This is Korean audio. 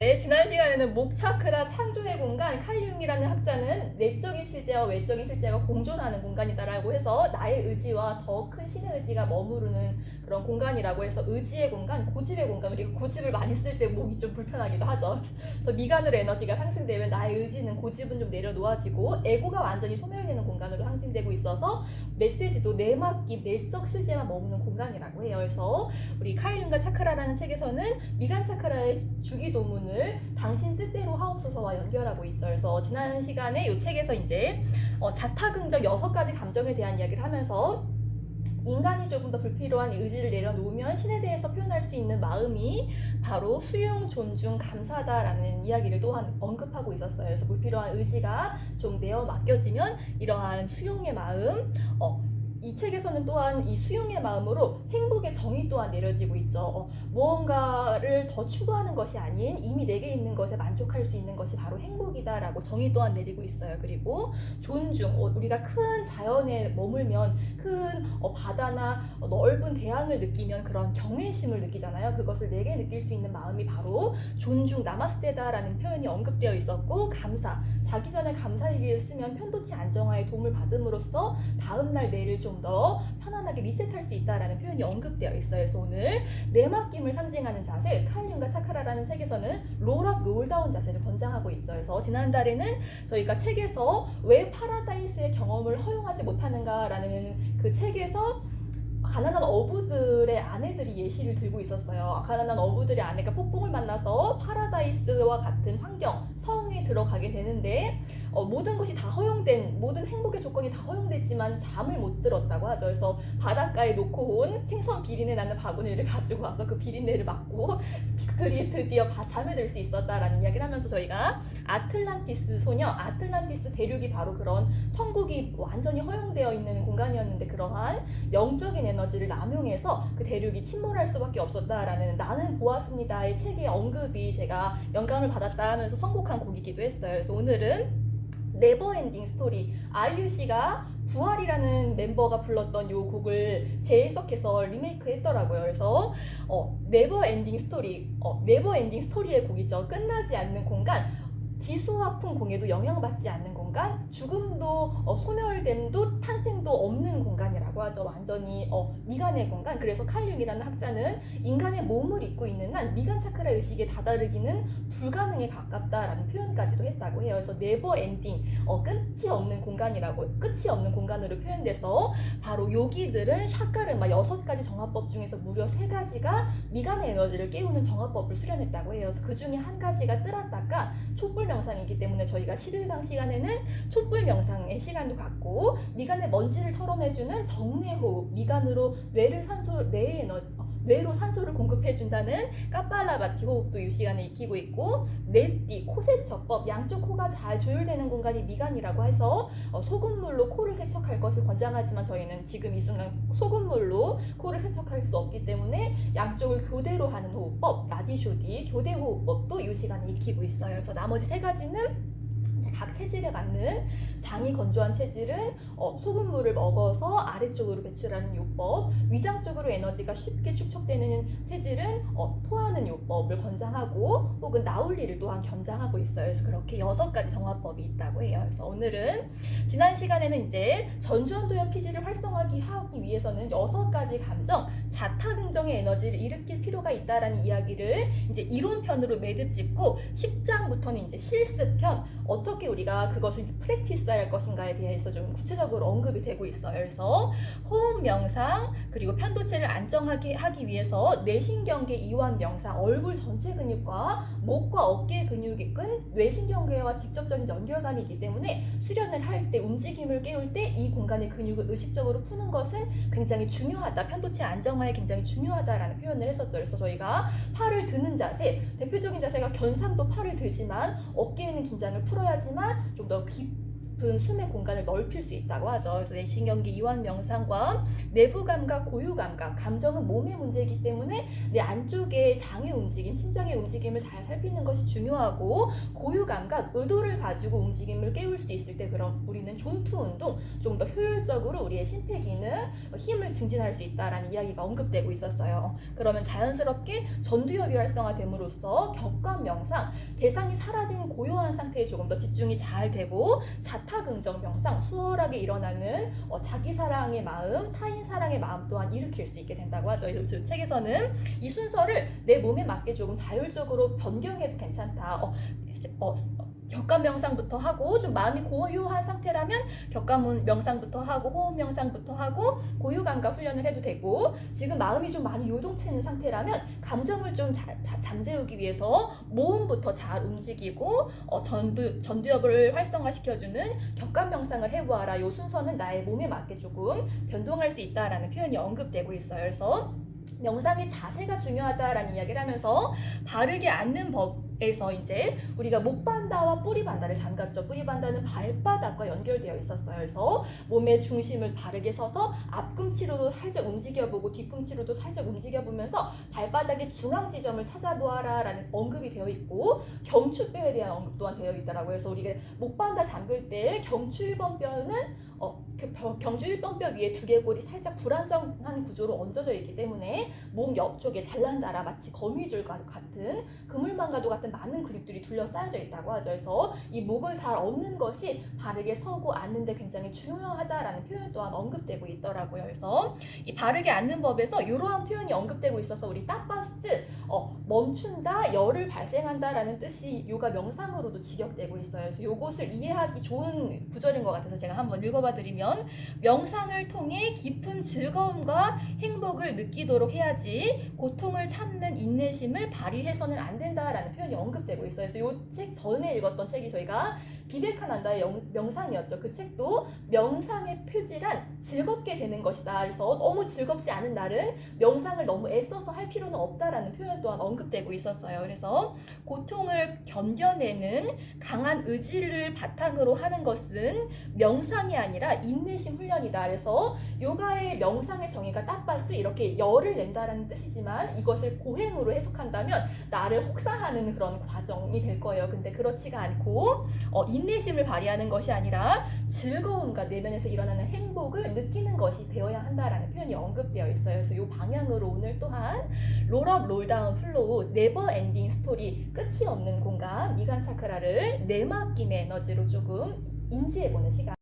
네, 지난 시간에는 목 차크라 창조의 공간 칼륨이라는 학자는 내적인 실제와 외적인 실제가 공존하는 공간이다라고 해서 나의 의지와 더 큰 신의 의지가 머무르는 그런 공간이라고 해서 의지의 공간, 고집의 공간 우리가 고집을 많이 쓸 때 목이 좀 불편하기도 하죠. 그래서 미간으로 에너지가 상승되면 나의 의지는 고집은 좀 내려놓아지고 에고가 완전히 소멸되는 공간으로 상징되고 있어서 메시지도 내막기 내적 실제만 머무는 공간이라고 해요. 그래서 우리 카일륨과 차크라라는 책에서는 미간 차크라의 주기도문 을 당신 뜻대로 하옵소서와 연결하고 있죠. 그래서 지난 시간에 이 책에서 이제 어, 자타긍정 여섯 가지 감정에 대한 이야기를 하면서 인간이 조금 더 불필요한 의지를 내려놓으면 신에 대해서 표현할 수 있는 마음이 바로 수용, 존중, 감사다라는 이야기를 또한 언급하고 있었어요. 그래서 불필요한 의지가 좀 내어 맡겨지면 이러한 수용의 마음, 어, 이 책에서는 또한 이 수용의 마음으로 행복의 정의 또한 내려지고 있죠. 어, 무언가를 더 추구하는 것이 아닌 이미 내게 있는 것에 만족할 수 있는 것이 바로 행복이다라고 정의 또한 내리고 있어요. 그리고 존중, 어, 우리가 큰 자연에 머물면 큰 어, 바다나 어, 넓은 대양을 느끼면 그런 경외심을 느끼잖아요. 그것을 내게 느낄 수 있는 마음이 바로 존중, 나마스테다라는 표현이 언급되어 있었고 감사, 자기 전에 감사일기를 쓰면 편도치 안정화에 도움을 받음으로써 다음날 뇌를 좀더 편안하게 리셋할 수 있다라는 표현이 언급되어 있어요. 그래서 오늘 내맡김을 상징하는 자세, 칼륨과 차크라라는 책에서는 롤업 롤다운 자세를 권장하고 있죠. 그래서 지난달에는 저희가 책에서 왜 파라다이스의 경험을 허용하지 못하는가라는 그 책에서 가난한 어부들의 아내들이 예시를 들고 있었어요. 가난한 어부들의 아내가 폭풍을 만나서 파라다이스와 같은 환경, 성에 들어가게 되는데 어, 모든 것이 다 허용된 모든 행복의 조건이 다 허용됐지만 잠을 못 들었다고 하죠. 그래서 바닷가에 놓고 온 생선 비린내 나는 바구니를 가지고 와서 그 비린내를 맡고 드디어, 드디어 바- 잠에 들 수 있었다라는 이야기를 하면서 저희가 아틀란티스 소녀, 아틀란티스 대륙이 바로 그런 천국이 완전히 허용되어 있는 공간이었는데 그러한 영적인 에너지를 남용해서 그 대륙이 침몰할 수밖에 없었다라는 나는 보았습니다의 책의 언급이 제가 영감을 받았다 하면서 선곡한 곡이기도 했어요. 그래서 오늘은 네버엔딩 스토리 아이유 씨가 부활이라는 멤버가 불렀던 요 곡을 재해석해서 리메이크 했더라고요. 그래서 어, 네버엔딩 스토리, 어, 네버엔딩 스토리의 곡이죠. 끝나지 않는 공간. 지수화풍 공에도 영향받지 않는 공간, 죽음도 어, 소멸됨도 하죠. 완전히 어, 미간의 공간. 그래서 칼륨이라는 학자는 인간의 몸을 입고 있는 한 미간 차크라 의식에 다다르기는 불가능에 가깝다라는 표현까지도 했다고 해요. 그래서 네버 엔딩, 어, 끝이 없는 공간이라고 끝이 없는 공간으로 표현돼서 바로 요기들은 샤카르마 여섯 가지 정화법 중에서 무려 세 가지가 미간의 에너지를 깨우는 정화법을 수련했다고 해요. 그래서 그 중에 한 가지가 뜨랐다가 촛불 명상이기 때문에 저희가 11강 시간에는 촛불 명상의 시간도 갖고 미간의 먼지를 털어내주는 정뇌 호흡, 미간으로 뇌를 산소 뇌의 에너 어, 뇌로 산소를 공급해준다는 까팔라바티 호흡도 이 시간에 익히고 있고 넷띠 코세척법 양쪽 코가 잘 조율되는 공간이 미간이라고 해서 어, 소금물로 코를 세척할 것을 권장하지만 저희는 지금 이 순간 소금물로 코를 세척할 수 없기 때문에 양쪽을 교대로 하는 호흡법 라디쇼디 교대 호흡법도 이 시간에 익히고 있어요. 그래서 나머지 세 가지는 각 체질에 맞는 장이 건조한 체질은 어, 소금물을 먹어서 아래쪽으로 배출하는 요법, 위장 쪽으로 에너지가 쉽게 축적되는 체질은 어, 토하는 요법을 권장하고 혹은 나올리를 또한 권장하고 있어요. 그래서 그렇게 여섯 가지 정화법이 있다고 해요. 그래서 오늘은 지난 시간에는 이제 전주원도형 피지를 활성화하기 하기 위해서는 여섯 가지 감정, 자타긍정의 에너지를 일으킬 필요가 있다라는 이야기를 이제 이론편으로 매듭 짓고 10장부터는 이제 실습편 어떻게 우리가 그것을 프랙티스할 것인가에 대해서 좀 구체적으로 언급이 되고 있어요. 그래서 호흡 명상 그리고 편도체를 안정하게 하기 위해서 뇌신경계 이완 명상 얼굴 전체 근육과 목과 어깨 근육의 끈 뇌신경계와 직접적인 연결감이 기 때문에 수련을 할 때 움직임을 깨울 때 이 공간의 근육을 의식적으로 푸는 것은 굉장히 중요하다. 편도체 안정화에 굉장히 중요하다라는 표현을 했었죠. 그래서 저희가 팔을 드는 자세, 대표적인 자세가 견상도 팔을 들지만 어깨에는 긴장을 풀어야지만 좀 더 깊 은 숨의 공간을 넓힐 수 있다고 하죠. 그래서 내신경계 이완 명상과 내부 감각, 고유 감각, 감정은 몸의 문제이기 때문에 내 안쪽의 장의 움직임, 심장의 움직임을 잘 살피는 것이 중요하고 고유 감각, 의도를 가지고 움직임을 깨울 수 있을 때 그럼 우리는 존투 운동 좀 더 효율적으로 우리의 심폐 기능, 힘을 증진할 수 있다라는 이야기가 언급되고 있었어요. 그러면 자연스럽게 전두엽이 활성화됨으로써 격감 명상, 대상이 사라진 고요한 상태에 조금 더 집중이 잘 되고 자 타긍정 명상, 수월하게 일어나는 어, 자기 사랑의 마음, 타인 사랑의 마음 또한 일으킬 수 있게 된다고 하죠. 그래서 책에서는 이 순서를 내 몸에 맞게 조금 자율적으로 변경해도 괜찮다. 어, 어, 격감 명상부터 하고 좀 마음이 고요한 상태라면 격감 명상부터 하고 호흡 명상부터 하고 고유 감각 훈련을 해도 되고 지금 마음이 좀 많이 요동치는 상태라면 감정을 좀 자- 자- 잠재우기 위해서 몸부터 잘 움직이고 어, 전두 전두엽을 활성화시켜주는 격감 명상을 해보아라. 이 순서는 나의 몸에 맞게 조금 변동할 수 있다라는 표현이 언급되고 있어요. 그래서 명상의 자세가 중요하다라는 이야기를 하면서 바르게 앉는 법 에서 이제 우리가 목반다와 뿌리반다를 잠갔죠. 뿌리반다는 발바닥과 연결되어 있었어요. 그래서 몸의 중심을 바르게 서서 앞꿈치로도 살짝 움직여보고 뒤꿈치로도 살짝 움직여보면서 발바닥의 중앙 지점을 찾아보아라라는 언급이 되어 있고 경추뼈에 대한 언급 또한 되어 있더라고요. 그래서 우리가 목반다 잠글 때 경추 1번뼈는 어, 경주 1번뼈 위에 두개골이 살짝 불안정한 구조로 얹어져 있기 때문에 몸 옆쪽에 잘난다라 마치 거미줄과 같은 그물망과도 같은 많은 근육들이 둘러싸여져 있다고 하죠. 그래서 이 목을 잘 얻는 것이 바르게 서고 앉는데 굉장히 중요하다라는 표현 또한 언급되고 있더라고요. 그래서 이 바르게 앉는 법에서 이러한 표현이 언급되고 있어서 우리 따파스 어, 멈춘다, 열을 발생한다라는 뜻이 요가 명상으로도 직역되고 있어요. 그래서 요것을 이해하기 좋은 구절인 것 같아서 제가 한번 읽어봐 드리면 명상을 통해 깊은 즐거움과 행복을 느끼도록 해야지 고통을 참는 인내심을 발휘해서는 안 된다라는 표현이 언급되고 있어요. 그래서 요책 전에 읽었던 책이 저희가 비베카난다의 영- 명상이었죠. 그 책도 명상의 표지란 즐겁게 되는 것이다. 그래서 너무 즐겁지 않은 날은 명상을 너무 애써서 할 필요는 없다라는 표현 또한 언급되고 있었어요. 그래서 고통을 견뎌내는 강한 의지를 바탕으로 하는 것은 명상이 아니라 인 내심 훈련이다. 그래서 요가의 명상의 정의가 따빠스 이렇게 열을 낸다라는 뜻이지만 이것을 고행으로 해석한다면 나를 혹사하는 그런 과정이 될 거예요. 근데 그렇지가 않고 어, 인내심을 발휘하는 것이 아니라 즐거움과 내면에서 일어나는 행복을 느끼는 것이 되어야 한다라는 표현이 언급되어 있어요. 그래서 이 방향으로 오늘 또한 롤업 롤다운 플로우 네버 엔딩 스토리 끝이 없는 공간 미간 차크라를 내맡김의 에너지로 조금 인지해보는 시간.